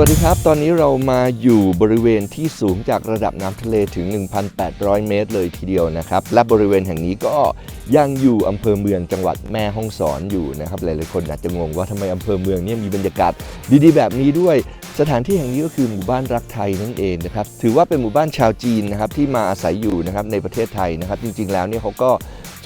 วัสดีครับ ตอนนี้เรามาอยู่บริเวณที่สูงจากระดับน้ำทะเลถึง 1,800 เมตรเลยทีเดียวนะครับ และบริเวณแห่งนี้ก็ยังอยู่อำเภอเมืองจังหวัดแม่ฮ่องสอนอยู่นะครับ หลายๆคนอาจจะงงว่าทำไมอำเภอเมืองเนี่ยมีบรรยากาศดีๆ แบบนี้ด้วย สถานที่แห่งนี้ก็คือหมู่บ้านรักไทยนั่นเองนะครับ ถือว่าเป็นหมู่บ้านชาวจีนนะครับที่มาอาศัยอยู่นะครับในประเทศไทยนะครับ จริงๆ แล้วเนี่ยเขาก็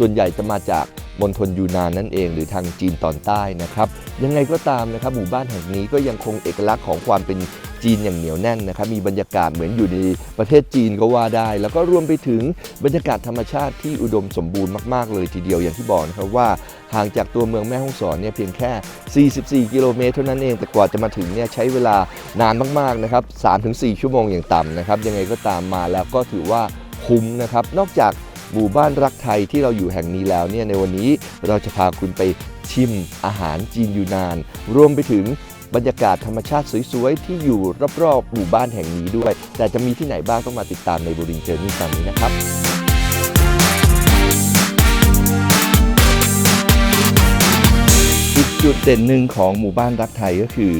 ส่วนใหญ่จะมาจากมณฑลยูนานนั่นเอง หรือทางจีนตอนใต้นะครับ ยังไงก็ตามนะครับ หมู่บ้านแห่งนี้ก็ยังคงเอกลักษณ์ของความเป็นจีนอย่างเหนียวแน่นนะครับ มีบรรยากาศเหมือนอยู่ในประเทศจีนก็ว่าได้ แล้วก็รวมไปถึงบรรยากาศธรรมชาติที่อุดมสมบูรณ์มากๆเลยทีเดียวอย่างที่บอกนะครับว่าห่างจากตัวเมืองแม่ฮ่องสอนเนี่ยเพียงแค่ 44 กิโลเมตรเท่านั้นเอง แต่กว่าจะมาถึงเนี่ยใช้เวลานานมากๆนะครับ 3-4 ชั่วโมงอย่างต่ำนะครับ ยังไงก็ตามมาแล้วก็ถือว่าคุ้มนะครับ นอกจาก หมู่บ้านรักไทยที่เราอยู่แห่งนี้แล้วเนี่ยในวันนี้เราจะพาคุณไปชิมอาหารจีนยูนาน รวมไปถึงบรรยากาศธรรมชาติสวยๆ ที่อยู่รอบๆหมู่บ้านแห่งนี้ด้วย แต่จะมีที่ไหนบ้างต้องมาติดตามในบูรินเจอร์นี่ตอนนี้นะครับอีกจุดเด่นหนึ่งของหมู่บ้านรักไทยก็คือ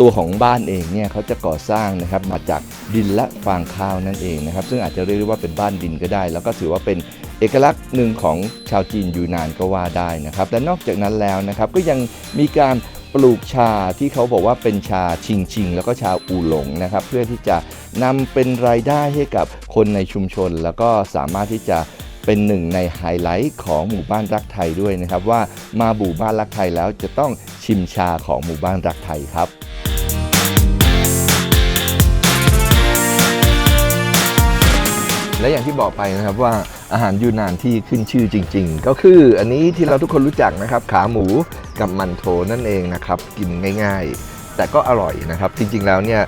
ตัวของบ้านเองเนี่ยเขาจะก่อสร้างนะครับมาจากดินและฟางข้าวนั่นเองนะครับ ซึ่งอาจจะเรียกได้ว่าเป็นบ้านดินก็ได้ แล้วก็ถือว่าเป็นเอกลักษณ์หนึ่งของชาวจีนอยู่นานก็ว่าได้นะครับและนอกจากนั้นแล้วนะครับก็ยังมีการปลูกชาที่เขาบอกว่าเป็นชาชิงชิง แล้วก็ชาอูหลงนะครับ เพื่อที่จะนำเป็นรายได้ให้กับคนในชุมชน แล้วก็สามารถที่จะเป็นหนึ่งในไฮไลท์ของหมู่บ้านรักไทยด้วยนะครับ ว่ามาหมู่บ้านรักไทยแล้วจะต้องชิมชาของหมู่บ้านรักไทยครับ และอย่างที่บอกไปนะครับว่าอาหารยูนานที่ขึ้นชื่อจริง ๆ ก็คืออันนี้ที่เราทุกคนรู้จักนะครับ ขาหมูกับมันโถนั่นเองนะครับ กินง่าย ๆ แต่ก็อร่อยนะครับ จริงๆแล้วเนี่ย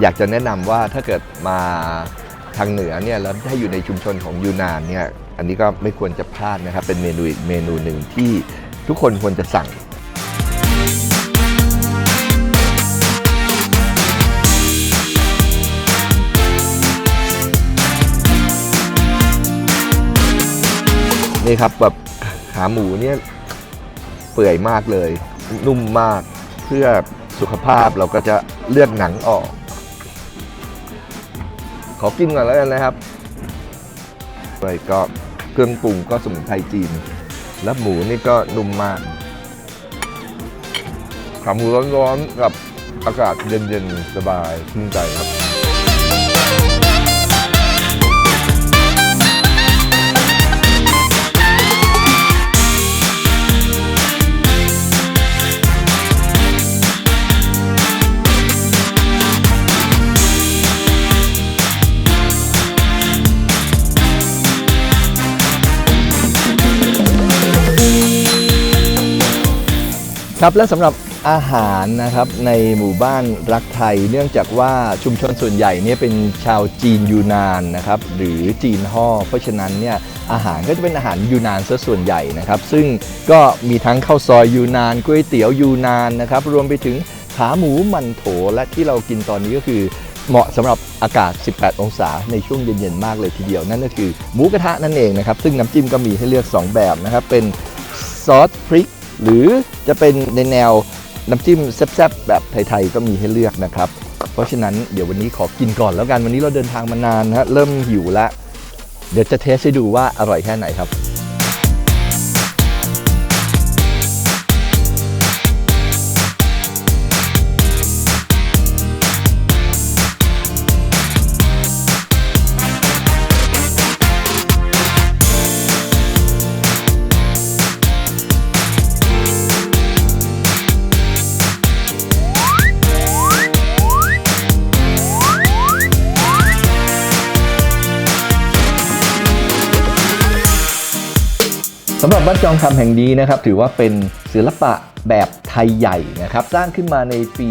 อยากจะแนะนำว่าถ้าเกิดมาทางเหนือเนี่ยแล้วถ้าอยู่ในชุมชนของยูนานเนี่ยอันนี้ก็ไม่ควรจะพลาดนะครับ เป็นเมนูอีกเมนูหนึ่งที่ทุกคนควรจะสั่ง นี่ครับแบบขาหมูเนี่ยเปื่อยมากเลย นุ่มมากเพื่อสุขภาพเราก็จะเลือกหนังออก ขอกินก่อนแล้วกันนะครับไปก็เครื่องปรุงก็สมุนไพรจีน แล้วหมูนี่ก็นุ่มมากขาหมูร้อนๆกับอากาศเย็นๆ สบายชื่นใจครับ ครับและสำหรับอาหารนะครับในหมู่บ้านรักไทย เนื่องจากว่าชุมชนส่วนใหญ่เนี่ยเป็นชาวจีนยูนานนะครับหรือจีนห่อเพราะฉะนั้นเนี่ยอาหารก็จะเป็นอาหารยูนานซะส่วนใหญ่นะครับซึ่งก็มีทั้งข้าวซอยยูนานก๋วยเตี๋ยวยูนานนะครับรวมไปถึงขาหมูมันโถและที่เรากินตอนนี้ก็คือเหมาะสำหรับอากาศ 18 องศาในช่วงเย็นๆมากเลยทีเดียว นั่นก็คือหมูกระทะนั่นเองนะครับซึ่งน้ำจิ้มก็มีให้เลือก 2 แบบนะครับเป็นซอสพริก หรือจะเป็นในแนวน้ำจิ้มแซ่บๆแบบไทยๆก็มีให้เลือกนะครับ เพราะฉะนั้นเดี๋ยววันนี้ขอกินก่อนแล้วกันวันนี้เราเดินทางมานานนะฮะเริ่มหิวแล้วเดี๋ยวจะเทสให้ดูว่าอร่อยแค่ไหนครับ สำหรับวัดจองคำแห่งนี้นะครับถือว่าเป็นศิลปะแบบไทยใหญ่นะครับสร้างขึ้นมาในปี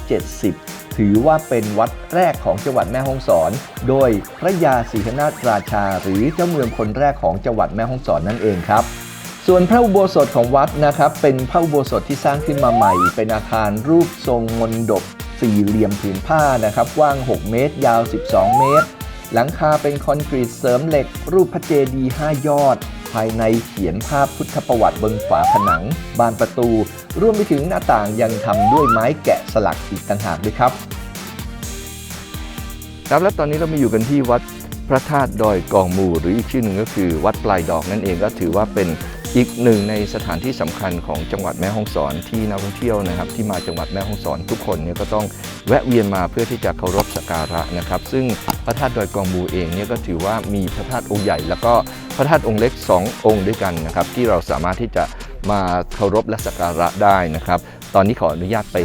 2370 ถือว่าเป็นวัดแรกของจังหวัดแม่ฮ่องสอน โดยพระยาศรีหนาถราชา หรือเจ้าเมืองคนแรกของจังหวัดแม่ฮ่องสอนนั่นเองครับส่วนพระอุโบสถของวัดนะครับเป็นพระอุโบสถที่สร้างขึ้นมาใหม่ เป็นอาคารรูปทรงมนดบสี่เหลี่ยมผืนผ้านะครับกว้าง 6 เมตร ยาว 12 เมตร หลังคาเป็นคอนกรีตเสริมเหล็ก รูปพระเจดีย์5ยอด ภายในเขียนภาพพุทธประวัติบนฝาผนัง บานประตู รวมไปถึงหน้าต่างยังทำด้วยไม้แกะสลักอีกต่างหากด้วยครับครับและตอนนี้เรามาอยู่กันที่วัด พระธาตุดอยกองมูหรืออีกชื่อหนึ่งก็คือวัดปลายดอกนั่นเองก็ถือว่าเป็นอีกหนึ่งในสถานที่สำคัญของจังหวัดแม่ฮ่องสอนที่นักท่องเที่ยวนะครับ ที่มาจังหวัดแม่ฮ่องสอนทุกคนเนี่ยก็ต้องแวะเวียนมาเพื่อที่จะเคารพสักการะนะครับ ซึ่งพระธาตุดอยกองมูเองเนี่ยก็ถือว่ามีพระธาตุองค์ใหญ่ แล้วก็พระธาตุองค์เล็ก 2 องค์ด้วยกันนะครับ ที่เราสามารถที่จะมาเคารพและสักการะได้นะครับ ตอนนี้ขออนุญาตไป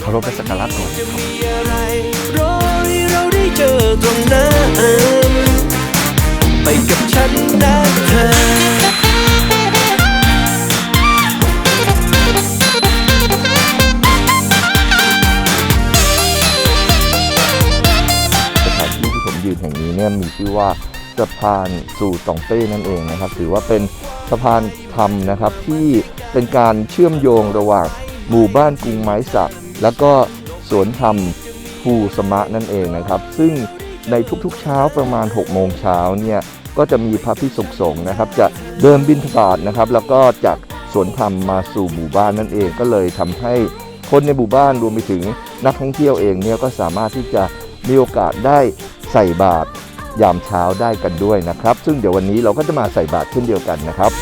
เคารพและสักการะก่อนจะมีอะไรรอให้เราได้เจอตรงนั้น ไปกับฉันนะเธอสถานที่ที่ผมยืนแห่งนี้เนี่ยมีชื่อว่าสะพานสู่ตองเต้นั่นเองนะครับ ถือว่าเป็นสะพานธรรมนะครับที่เป็นการเชื่อมโยงระหว่างหมู่บ้านกรุงไม้สัก แล้วก็สวนธรรมภูสมะนั่นเองนะครับ ซึ่ง ในทุกๆเช้าประมาณ 6 โมงเช้าเนี่ยก็จะมีพระพิสุสงฆ์นะครับ จะเดินบิณฑบาตนะครับ แล้วก็จากสวนธรรมมาสู่หมู่บ้านนั่นเองก็เลยทำให้คนในหมู่บ้านรวมไปถึงนักท่องเที่ยวเองเนี่ยก็สามารถที่จะมีโอกาสได้ใส่บาตรยามเช้าได้กันด้วยนะครับ ซึ่งเดี๋ยววันนี้เราก็จะมาใส่บาตรเช่นเดียวกันนะครับ